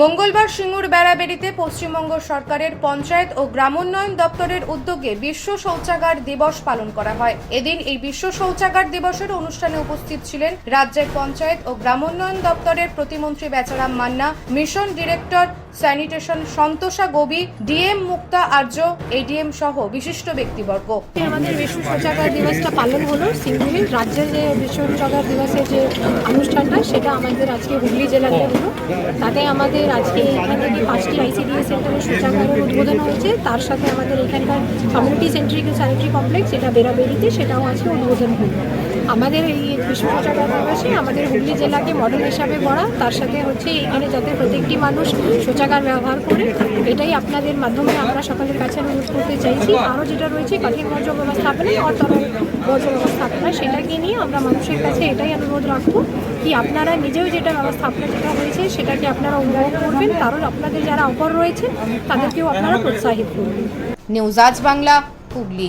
মঙ্গলবার সিঙ্গুর বেড়াবেড়িতে পশ্চিমবঙ্গ সরকারের পঞ্চায়েত ও গ্রামোন্নয়ন দপ্তরের উদ্যোগে বিশ্ব শৌচাগার দিবস পালন করা হয়। এদিন এই বিশ্ব শৌচাগার দিবসের অনুষ্ঠানে উপস্থিত ছিলেন রাজ্যের পঞ্চায়েত ও গ্রামোন্নয়ন দপ্তরের প্রতিমন্ত্রী Becharam Manna, mission director sanitation Santosha Gabi, DM Mukta Arya, ADM সহ বিশিষ্ট ব্যক্তিবর্গ। আমাদের বিশ্ব শৌচাগার দিবসটা পালন হলো সিঙ্গুরে। রাজ্যের যে বিশ্ব শৌচাগার দিবসের যে অনুষ্ঠানটা, সেটা আমাদের আজকে হুগলি জেলাতে হলো। তাতে আমাদের আজকে এখান থেকে পাঁচটি আইসিডিএস সেন্টারের শৌচাগারের উদ্বোধন হয়েছে। তার সাথে আমাদের এখানকার কমিউনিটি সেন্ট্রিক স্যানিটারি কমপ্লেক্স যেটা বেড়াবেড়িতে, সেটাও আজকে উদ্বোধন হলো। আমাদের এই বিশ্ব শৌচাগার দিবসে আমাদের হুগলি জেলাকে মডেল হিসাবে গড়া। তার সাথে হচ্ছে এখানে যাতে প্রত্যেকটি মানুষ শৌচাগার ব্যবহার করে এটাই আপনাদের মাধ্যমে আমরা সকলের কাছে অনুরোধ করতে চাইছি। আরও যেটা রয়েছে কঠিন বর্জ্য ব্যবস্থাপনা আর তরল বর্জ্য ব্যবস্থাপনা সেটাকে নিয়ে আমরা মানুষের কাছে এটাই অনুরোধ রাখব কি আপনারা নিজেও যেটা ব্যবস্থাপনা যেটা হয়েছে সেটাকে আপনারা অনুভব করবেন। কারণ আপনাদের যারা অপর রয়েছে তাদেরকেও আপনারা প্রোৎসাহিত করবেন। নিউজ আজ বাংলা হুগলি।